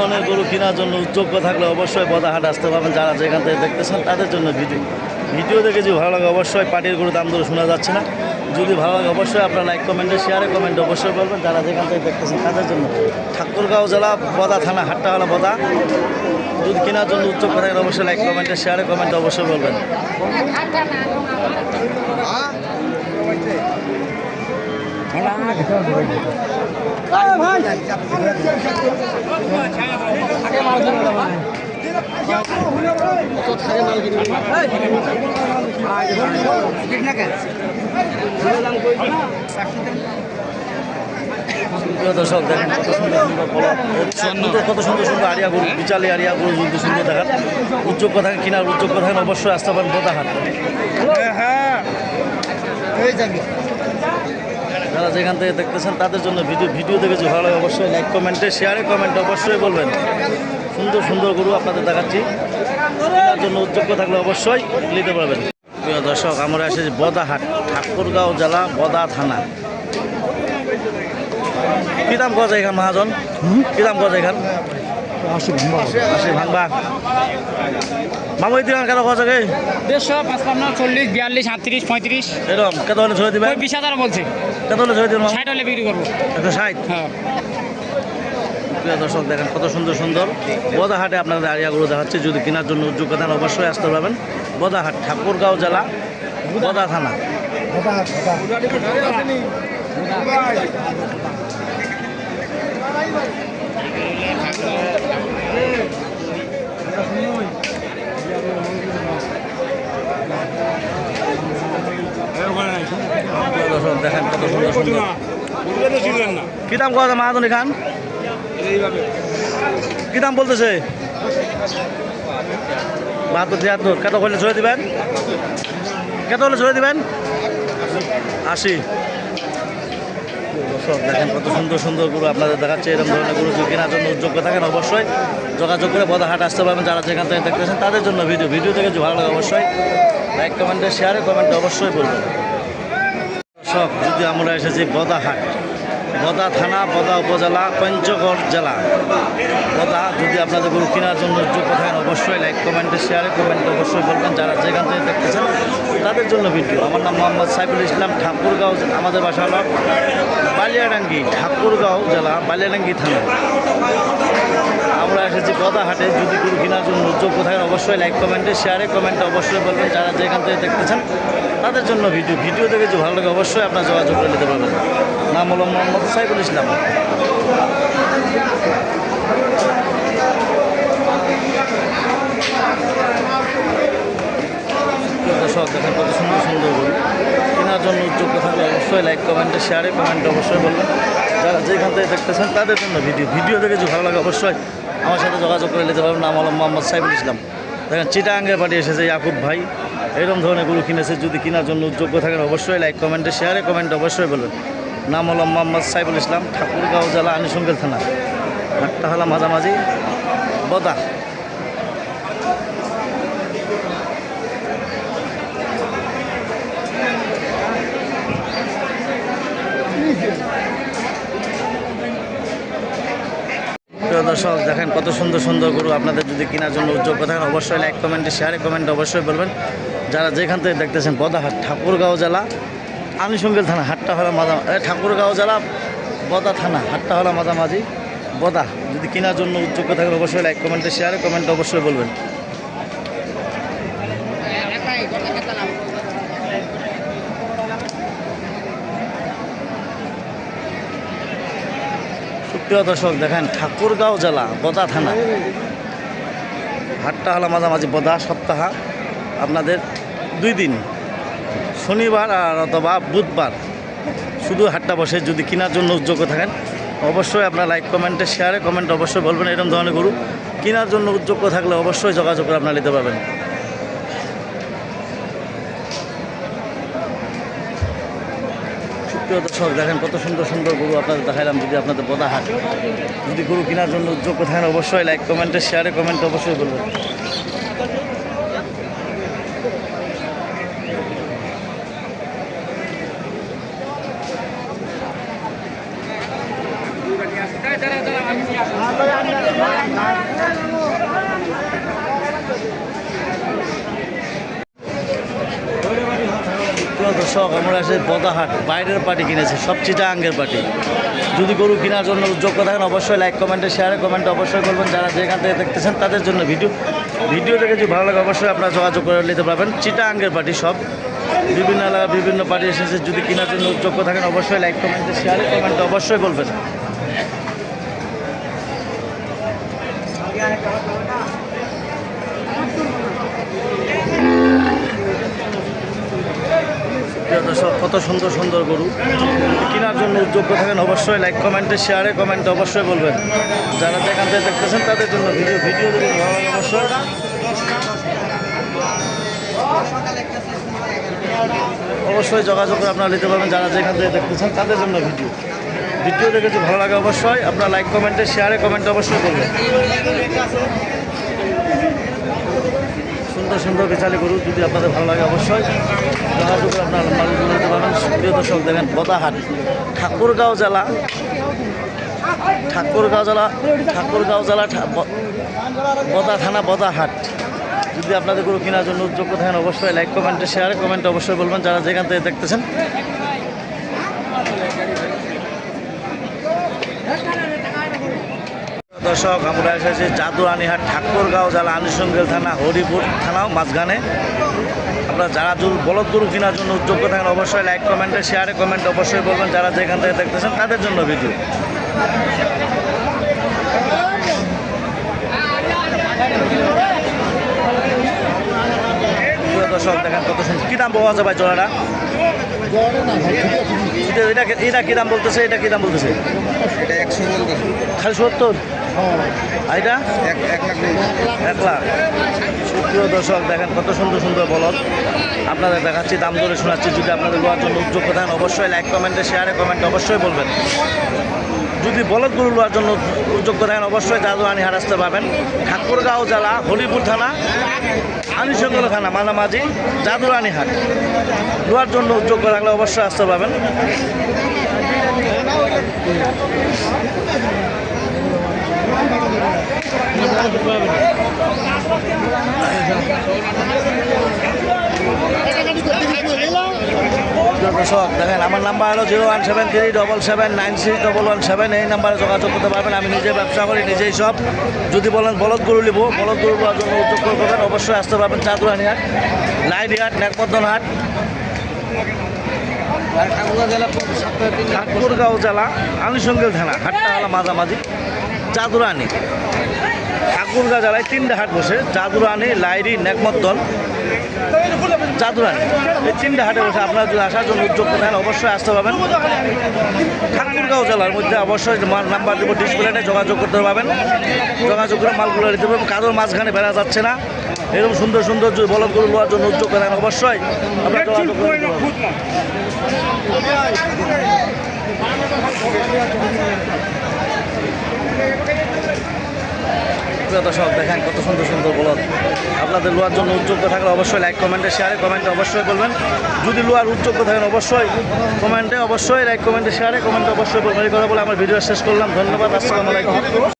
ধরনের গরু কেনার জন্য উদ্যোগ্য থাকলে অবশ্যই বদাহাট আসতে পারবেন। যারা যেখান থেকে দেখতেছেন, তাদের জন্য ভিডিও। ভিডিও দেখে যদি ভালো লাগে, অবশ্যই পার্টির গরু দাম দরে শোনা যাচ্ছে না। যদি ভালো লাগে, অবশ্যই আপনার লাইক কমেন্টে শেয়ারে কমেন্টে অবশ্যই বলবেন যারা যেখান থেকে দেখতেছেন, তাদের জন্য ঠাকুরগাঁও জেলা বদা থানা, হাট্টাওয়ালা বদা। দুধ কেনার জন্য উদ্যোগ থাকেন, অবশ্যই লাইক কমেন্টে শেয়ারে কমেন্টে অবশ্যই বলবেন। কত সুন্দর সুন্দর সুন্দর কত সুন্দর আরিয়া গরু বিচালি আরিয়া গরু যদি সুন্দর দেখান উদ্যোগ থাকেন কেনার উদ্যোগ থাকেন অবশ্যই আসতে পারেন বোদাহাট যারা যেখান থেকে দেখতেছেন তাদের জন্য ভিডিও ভিডিও দেখে যদি ভালো অবশ্যই লাইক কমেন্টে শেয়ারে কমেন্টে অবশ্যই বলবেন। সুন্দর সুন্দর গরু আপনাদের দেখাচ্ছি। তার জন্য উদ্যোগ্য থাকলে অবশ্যই নিতে পারবেন। প্রিয় দর্শক, আমরা এসেছি বদাহাট, ঠাকুরগাঁও জেলা বদা থানা। কী দাম কজ এখান মহাজন? কী দাম কজ এখান? আশি ভাঙবা। মামু এই দিন কেন কত গে দেড়শো পাঁচপান্ন চল্লিশ বিয়াল্লিশ আটত্রিশ পঁয়ত্রিশ। এরকম কত হলে বিশ হাজার বলছে। কত হলে ছয় দিবেন ষাট হলে বিক্রি করব। একশো ষাট? হ্যাঁ। প্রিয় দর্শক দেখেন কত সুন্দর সুন্দর বদাহাটে আপনাদের আরিয়াগুলো দেখাচ্ছে। যদি কেনার জন্য উদ্যোগ অবশ্যই আসতে পারবেন। বদাহাট ঠাকুরগাঁও জেলা বদা থানা। দর্শক দেখেন কত সুন্দর সুন্দর কি দাম কত মাহাজন খান? কি দাম বলতেছে? বাহাত্তর তিয়াত্তর কত করলে ছড়ে দিবেন? কত হলে ছড়ে দিবেন? আশি। দেখেন কত সুন্দর সুন্দর গরু আপনাদের দেখাচ্ছে, এরকম ধরনের গরু কেনার জন্য যোগ্য থাকেন, অবশ্যই যোগাযোগ করে বদাহাট আসতে পারবেন, যারা যেখান থেকে দেখতেছেন তাদের জন্য ভিডিও। ভিডিও থেকে ভালো লাগে, অবশ্যই লাইক কমেন্টে শেয়ারে কমেন্টে অবশ্যই বলবেন। সব যদি আমরা এসেছি বদাহাট বদা থানা, বদা উপজেলা, পঞ্চগড় জেলা। বদা, যদি আপনাদের গরু কেনার জন্য যোগ্য থাকেন অবশ্যই লাইক কমেন্টে শেয়ারে কমেন্টে অবশ্যই বলবেন। যারা যেখান থেকে দেখতেছেন, তাদের জন্য ভিডিও আমার নাম মোহাম্মদ সাইফুল ইসলাম, ঠাকুরগাঁও, আমাদের বাসা হলো বালিয়াডাঙ্গি, ঠাকুরগাঁও জেলা, বালিয়াডাঙ্গি থানা। আমরা এসেছি বদাহাটে যদি গরু কেনার জন্য যোগ্য থাকেন অবশ্যই লাইক কমেন্টে শেয়ারে কমেন্টে অবশ্যই বলবেন। যারা যেখান থেকে দেখতেছেন তাদের জন্য ভিডিও ভিডিও দেখে যদি ভালো লাগে অবশ্যই আপনার যোগাযোগ করে নিতে পারবেন। নাম হলো মোহাম্মদ সাইফুল ইসলাম। দর্শক, দেখেন কত সুন্দর সুন্দর গরু। কেনার জন্য উদ্যোগ থাকলে অবশ্যই লাইক কমেন্টে শেয়ারে কমেন্টে অবশ্যই বলবেন। যারা যেখান থেকে দেখতেছেন, তাদের জন্য ভিডিও। ভিডিও দেখে যদি ভালো লাগে অবশ্যই আমার সাথে যোগাযোগ করে নিতে পারবেন। নাম হলো মোহাম্মদ সাইফুল ইসলাম। দেখেন চিটাঙ্গের পার্টি এসেছে ইয়াকুব ভাই। এরকম ধরনের গরু কিনেছে, যদি কেনার জন্য উদ্যোগ্য থাকেন, অবশ্যই লাইক কমেন্টে শেয়ারে কমেন্ট অবশ্যই বলুন। নাম হলো মোহাম্মদ সাইবুল ইসলাম, ঠাকুরগাঁও জেলা আনিসঙ্গেল থানা হাটটা হলো মাঝামাঝি বদা দর্শক দেখেন কত সুন্দর সুন্দর গরু আপনাদের যদি কেনার জন্য উদ্যোগ থাকেন অবশ্যই লাইক কমেন্টে শেয়ারে কমেন্টে অবশ্যই বলবেন। যারা যেখান থেকে দেখতেছেন বদাহাট ঠাকুরগাঁও জেলা আনিসঙ্গেল থানা হাটটা হলো মাঝা এ, ঠাকুরগাঁও জেলা বদা থানা হাটটা হলো মাঝামাঝি বদা। যদি কেনার জন্য উদ্যোগ থাকেন অবশ্যই লাইক কমেন্টে শেয়ারে কমেন্টে অবশ্যই বলবেন। সুপ্রিয় দর্শক, দেখেন ঠাকুরগাঁও জেলা, বদা থানা। হাটটা হলো মাঝামাঝি বদা সপ্তাহ। আপনাদের দুই দিন, শনিবার আর অথবা বুধবার। শুধু হাটটা বসে, যদি কেনার জন্য উদ্যোগ থাকেন, অবশ্যই আপনার লাইক, কমেন্টে শেয়ারে কমেন্ট অবশ্যই বলবেন, এরকম ধরনের গরু। কেনার জন্য উদ্যোগ থাকলে অবশ্যই যোগাযোগ করে আপনারা নিতে পারবেন। সুপ্রিয় দর্শক, দেখেন কত সুন্দর সুন্দর গরু আপনাদের দেখাইলাম, যদি আপনাদের বদা হাট, যদি গরু কেনার জন্য উদ্যোগ থাকেন অবশ্যই লাইক কমেন্টে শেয়ারে কমেন্ট অবশ্যই বলবেন। এসে বদাহাট বাইরের পার্টি কিনেছে সব চিটাঙ্গের পার্টি। যদি গরু কেনার জন্য যোগ্য থাকেন অবশ্যই লাইক কমেন্টে শেয়ারে কমেন্টে অবশ্যই করবেন। যারা যেখান থেকে দেখতেছেন, তাদের জন্য ভিডিও ভিডিও দেখে যদি ভালো লাগে, অবশ্যই আপনারা যোগাযোগ করে নিতে পারবেন। চিটাঙ্গের পার্টি সব। বিভিন্ন এলাকা বিভিন্ন পার্টি এসেছে, যদি কেনার জন্য যোগ্য থাকেন, অবশ্যই লাইক কমেন্টে শেয়ারে কমেন্টে অবশ্যই বলবেন প্রিয় দর্শক কত সুন্দর সুন্দর গরু। কেনার জন্য যোগ্য থাকেন, অবশ্যই লাইক কমেন্টে শেয়ারে কমেন্টে অবশ্যই বলবেন। যারা যেখান থেকে দেখতেছেন, তাদের জন্য ভিডিও ভিডিও যদি ভালো লাগে, অবশ্যই। অবশ্যই যোগাযোগ করে আপনারা নিতে পারবেন, যারা যেখান থেকে দেখতেছেন, তাদের জন্য ভিডিও ভিডিও দেখে ভালো লাগে, অবশ্যই আপনারা লাইক কমেন্টে শেয়ারে কমেন্টে অবশ্যই করবেন সুন্দর সুন্দর বেচালি গরু যদি আপনাদের ভালো লাগে অবশ্যই। যোগাযোগ আপনারা মালগুলো নিতে পারেন প্রিয় দর্শক, দেখেন বদাহাট, ঠাকুরগাঁও জেলা। ঠাকুরগাঁও জেলা ঠাকুরগাঁও জেলা বদা থানা বদাহাট। যদি আপনাদের গরু কেনার জন্য উদ্যোগ থাকেন অবশ্যই লাইক কমেন্টে শেয়ার কমেন্টে অবশ্যই বলবেন। যারা যেখান থেকে দেখতেছেন দর্শক আমরা এসেছি জাদুরানীহাট ঠাকুরগাঁও জেলা আনুষঙ্গেল থানা হরিপুর থানাও মাঝখানে। আপনারা যারা যদি বলদ গরু কেনার জন্য যোগ্য থাকেন অবশ্যই লাইক কমেন্টে শেয়ারে কমেন্ট অবশ্যই বলবেন। যারা যেখান থেকে দেখতেছেন তাদের জন্য ভিডিও দর্শক দেখেন কত সুন্দর। কী দাম পাওয়া যাবে জোড়াটা? এটা কী দাম বলতেছে? এটা কী দাম বলতেছে? এটা একশো বলতেছে খালি সত্তর? আর এটা? এক লাখ সুপ্রিয় দর্শক দেখেন কত সুন্দর সুন্দর বলদ। আপনাদের দেখাচ্ছি দাম ধরে শোনাচ্ছি। যদি আপনাদের লোয়ার জন্য উদ্যোগ থাকেন অবশ্যই লাইক কমেন্টে শেয়ারে কমেন্টে অবশ্যই বলবেন। যদি বলদগুলো লোয়ার জন্য উদ্যোগ থাকেন অবশ্যই জাদুরানি হাট আসতে পাবেন। ঠাকুরগাঁও জেলা হলিপুর থানা আনিসঙ্গল থানা মাঝামাঝি জাদুরানি হাট লোয়ার জন্য উদ্যোগ থাকলে অবশ্যই আসতে পাবেন দর্শক দেখেন, আমার নাম্বার হলো zero one seven three double seven nine six double one seven এই নাম্বারে যোগাযোগ করতে পারবেন, আমি নিজে ব্যবসা করি, নিজেই সব। যদি বলেন বলদ গরু নিব বলদ গরু জন্য উদ্যোগ করবেন, অবশ্যই আসতে পারবেন চাঁদুরানি হাট লাইন হাট নেকমদ্দন হাট ঠাকুরগাঁও জেলা আনুষঙ্গিক থানা হাটটা হলো মাঝামাঝি চাঁদুরানি ঠাকুরগাঁও জেলায় তিনটে হাট বসে চাঁদুরানি লাইরি নেকমদ্দন চাঁদুরানি এই তিনটে হাটে বসে আপনারা যদি আসার জন্য উদ্যোগ নেন অবশ্যই আসতে পারবেন। ঠাকুরগাঁও জেলার মধ্যে অবশ্যই নাম্বার দেবো ডিসপ্লেতে যোগাযোগ করতে পারবেন। যোগাযোগ করে মালগুলো নিতে পারবেন। কাদর মাঝখানে বেড়া যাচ্ছে না। এরকম সুন্দর সুন্দর যদি বলদগুলো নেওয়ার জন্য উদ্যোগ করেন অবশ্যই। করে। প্রিয় দর্শক দেখেন কত সুন্দর সুন্দর বলদ। আপনাদের লোয়ার জন্য উদ্যোগ থাকলে অবশ্যই লাইক কমেন্টে শেয়ারে কমেন্টে অবশ্যই বলবেন। যদি লোয়ার উদ্যোগ থাকেন অবশ্যই কমেন্টে অবশ্যই লাইক কমেন্টে শেয়ারে কমেন্টে অবশ্যই বলবেন। এই কথা বলে আমার ভিডিও শেষ করলাম। ধন্যবাদ আসসালামু আলাইকুম।